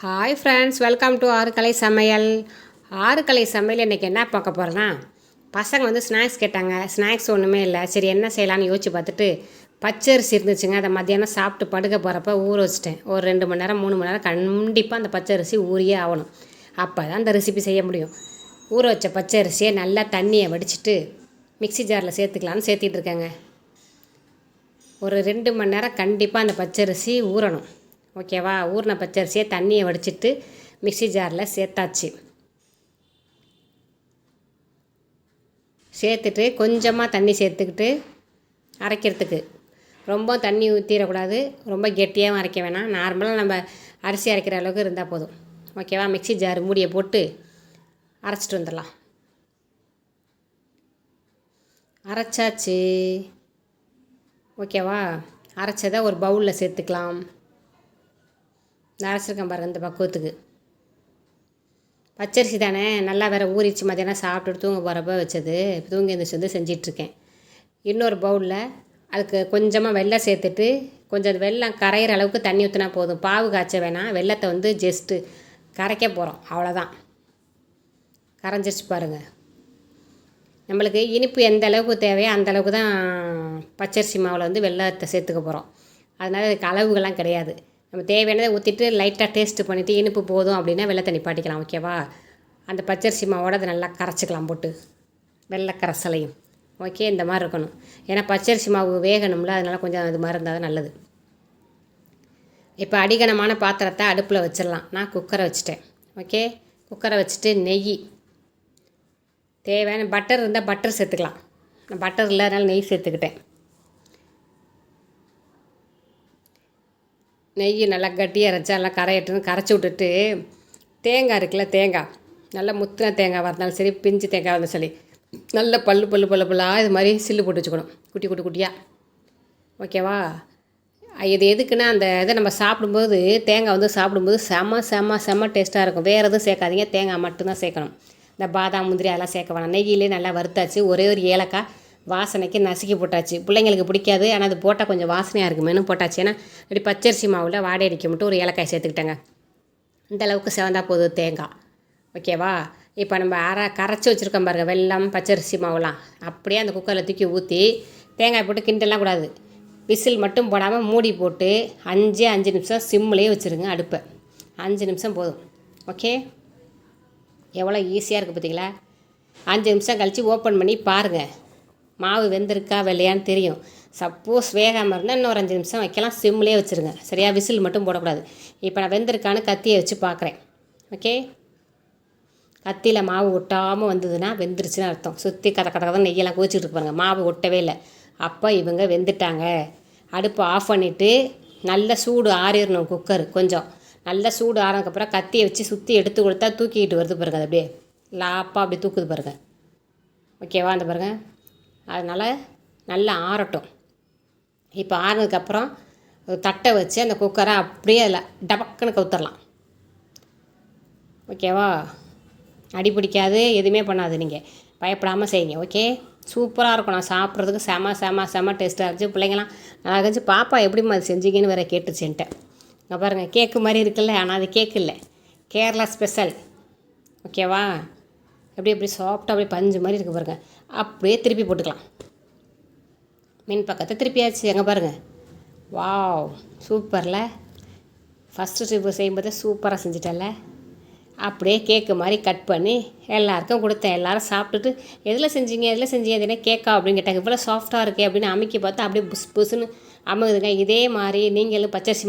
Hi friends welcome to ஆறுக்கலை சமையல். ஆறுக்கலை சமையல் இன்றைக்கி என்ன பார்க்க போகிறோன்னா பசங்க வந்து ஸ்நாக்ஸ் கேட்டாங்க. ஸ்நாக்ஸ் ஒன்றுமே இல்லை. சரி என்ன செய்யலாம்னு யோசிச்சு பார்த்துட்டு பச்சரிசி இருந்துச்சுங்க. அதை மத்தியானம் சாப்பிட்டு படுக்க போகிறப்ப ஊற வச்சிட்டேன். ஒரு ரெண்டு மணி நேரம் மூணு மணி நேரம் கண்டிப்பாக அந்த பச்சரிசி ஊறியே ஆகணும். அப்போ தான் அந்த ரெசிபி செய்ய முடியும். ஊற வச்ச பச்சரிசியை நல்லா தண்ணியை வடிச்சிட்டு மிக்ஸி ஜாரில் சேர்த்துக்கலான்னு சேர்த்திட்டு இருக்கேங்க. ஒரு ரெண்டு மணி நேரம் கண்டிப்பாக அந்த பச்சரிசி ஊறணும். ஓகேவா? ஊறின பச்சரிசியை தண்ணியை வடிச்சிட்டு மிக்ஸி ஜாரில் சேர்த்தாச்சு. சேர்த்துட்டு கொஞ்சமாக தண்ணி சேர்த்துக்கிட்டு அரைக்கிறதுக்கு. ரொம்ப தண்ணி ஊற்றிடக்கூடாது ரொம்ப கெட்டியாகவும் அரைக்க வேணாம். நார்மலாக நம்ம அரிசி அரைக்கிற அளவுக்கு இருந்தால் போதும். ஓகேவா? மிக்ஸி ஜார் மூடியை போட்டு அரைச்சிட்டு வந்துடலாம். அரைச்சாச்சு. ஓகேவா? அரைச்சதை ஒரு பவுலில் சேர்த்துக்கலாம். இந்த அரைச்சிருக்கேன் பாருங்கள் இந்த பக்குவத்துக்கு. பச்சரிசி தானே நல்லா வேறு ஊறிச்சு மத்தியானம் சாப்பிட்டுட்டு தூங்க போகிறப்ப வச்சது. இப்போ தூங்கி எழுந்திரிச்சு வந்து செஞ்சிட்ருக்கேன். இன்னொரு பவுலில் அதுக்கு கொஞ்சமாக வெள்ளம் சேர்த்துட்டு கொஞ்சம் அது வெள்ளம் கரையிற அளவுக்கு தண்ணி ஊற்றினா போதும். பாவு காய்ச்ச வேணாம். வெள்ளத்தை வந்து ஜஸ்ட்டு கரைக்க போகிறோம் அவ்வளோதான் கரைஞ்சிருச்சு பாருங்கள் நம்மளுக்கு இனிப்பு எந்த அளவுக்கு தேவையோ அந்த அளவுக்கு தான் பச்சரிசி மாவில் வந்து வெள்ளத்தை சேர்த்துக்க போகிறோம் அதனால் அதுக்கு அளவுகள்லாம் கிடையாது. நம்ம தேவையானதை ஊற்றிட்டு லைட்டாக டேஸ்ட்டு பண்ணிவிட்டு இனிப்பு போதும் அப்படின்னா வெள்ளை தண்ணி பாட்டிக்கலாம் ஓகேவா அந்த பச்சரிசி மாவோட அதை நல்லா கரைச்சிக்கலாம் போட்டு. வெள்ளை கரைசலையும். ஓகே இந்த மாதிரி இருக்கணும். ஏன்னா பச்சரிசி மாவு வேகணும்ல அதனால் கொஞ்சம் அது மாதிரி இருந்தால் தான் நல்லது. இப்போ அடிகனமான பாத்திரத்தை அடுப்பில் வச்சிடலாம். நான் குக்கரை வச்சுட்டேன். ஓகே குக்கரை வச்சுட்டு நெய். தேவையான பட்டர் இருந்தால் பட்டர் சேர்த்துக்கலாம். நான் பட்டர் இல்லாதனால நெய் சேர்த்துக்கிட்டேன். நெய் நல்லா கட்டியாக அரைச்சி நல்லா கரையட்டுன்னு கரைச்சி விட்டுட்டு தேங்காய் இருக்குல்ல தேங்காய். நல்லா முத்தின தேங்காய் இருந்தாலும் சரி பிஞ்சு தேங்காய் இருந்தாலும் சரி நல்ல பல்லு பல்லு பல்லு பல்லாக இது மாதிரி சில்லு போட்டு வச்சுக்கணும். குட்டி குட்டி குட்டியாக ஓகேவா? இது எதுக்குன்னா அந்த இதை நம்ம சாப்பிடும்போது தேங்காய் வந்து சாப்பிடும்போது செம செம செம டேஸ்ட்டாக இருக்கும். வேறு எதுவும் சேர்க்காதீங்க. தேங்காய் மட்டும்தான் சேர்க்கணும். இந்த பாதாம் முந்திரி அதெல்லாம் சேர்க்க வேணாம். நெய்யிலே நல்லா வறுத்தாச்சு. ஒரே ஒரு ஏலக்காய். வாசனைக்கு நசுக்கி போட்டாச்சு. பிள்ளைங்களுக்கு பிடிக்காது. ஆனால் அது போட்டால் கொஞ்சம் வாசனையாக இருக்குமேனு போட்டாச்சு. ஏன்னா இப்படி பச்சரிசி மாவில் வாடை அடிக்க மட்டும் ஒரு ஏலக்காய் சேர்த்துக்கிட்டேங்க. இந்த அளவுக்கு செவந்தா போதும் தேங்காய். ஓகேவா? இப்போ நம்ம அரை கரைச்சி வச்சுருக்கோம் பாருங்கள் வெள்ளம் பச்சரிசி மாவுலாம். அப்படியே அந்த குக்கரில் தூக்கி ஊற்றி தேங்காய் போட்டு கிண்டலாம் கூடாது. விசில் மட்டும் போடாமல் மூடி போட்டு அஞ்சு அஞ்சு நிமிஷம் சிம்லேயே வச்சுருங்க அடுப்பை. அஞ்சு நிமிஷம் போதும். ஓகே? எவ்வளோ ஈஸியாக இருக்குது பார்த்தீங்களா அஞ்சு நிமிஷம் கழித்து ஓப்பன் பண்ணி பாருங்கள் மாவு வெந்திருக்கா வெள்ளையான்னு தெரியும். சப்போஸ் வேகாமல் இருந்தால் இன்னொரு அஞ்சு நிமிஷம் வைக்கலாம். சிம்லேயே வச்சுருங்க. சரியா? விசில் மட்டும் போடக்கூடாது. இப்போ நான் வெந்திருக்கான்னு கத்தியை வச்சு பார்க்குறேன். ஓகே கத்தியில் மாவு ஒட்டாமல் வந்ததுன்னா வெந்துருச்சுன்னு அர்த்தம். சுற்றி கதை கதை கதை நெய்யெல்லாம் கோச்சிக்கிட்டு இருப்பாங்க மாவு ஒட்டவே இல்லை. அப்போ இவங்க வெந்துட்டாங்க. அடுப்பு ஆஃப் பண்ணிவிட்டு நல்ல சூடு ஆறிடணும் குக்கர் கொஞ்சம். நல்ல சூடு ஆறினதுக்கப்புறம் கத்தியை வச்சு சுற்றி எடுத்து கொடுத்தா தூக்கிக்கிட்டு வருது பாருங்கள் அது அப்படியே லாப்பாக அப்படி தூக்குது பாருங்கள் ஓகேவா அந்த பாருங்கள் அதனால் நல்லா ஆறட்டும். இப்போ ஆறினதுக்கப்புறம் தட்டை வச்சு அந்த குக்கரை அப்படியே அதில் டபக்குன்னு கவுத்தரலாம். ஓகேவா அடி பிடிக்காது எதுவுமே பண்ணாது நீங்கள் பயப்படாமல் செய்யுங்க ஓகே சூப்பராக இருக்கும். நான் சாப்பிட்றதுக்கு செம செம செம டேஸ்ட்டாக இருந்துச்சு. பிள்ளைங்களாம் நல்லா இருந்துச்சு. பாப்பா எப்படிம்மா அது செஞ்சீங்கன்னு வேறு கேட்டுச்சுன்ட்டேன் இங்கே பாருங்கள் கேக்கு மாதிரி இருக்குல்ல ஆனால் அது கேக்கு இல்லை. கேரளா ஸ்பெஷல் ஓகேவா அப்படியே அப்படியே சாஃப்டாக அப்படியே பஞ்சு மாதிரி இருக்குது பாருங்கள் அப்படியே திருப்பி போட்டுக்கலாம். மின் பக்கத்தை திருப்பியாச்சு எங்கே பாருங்கள் வாவ் சூப்பரில். ஃபஸ்ட்டு ட்ரிப்பு செய்யும்போதே சூப்பராக செஞ்சிட்டல அப்படியே கேக்கு மாதிரி கட் பண்ணி எல்லாருக்கும் கொடுத்தேன். எல்லோரும் சாப்பிட்டுட்டு எதில் செஞ்சீங்க? எதில் செஞ்சீங்க? எதுனா என்ன கேக்கா அப்படின்னு கேட்டாங்க. இவ்வளோ சாஃப்டாக இருக்கே அப்படின்னு அமைக்க பார்த்தா அப்படியே புஸ் புஸ்ன்னு அமுகுதுங்க. இதே மாதிரி நீங்களும் பச்சரிசி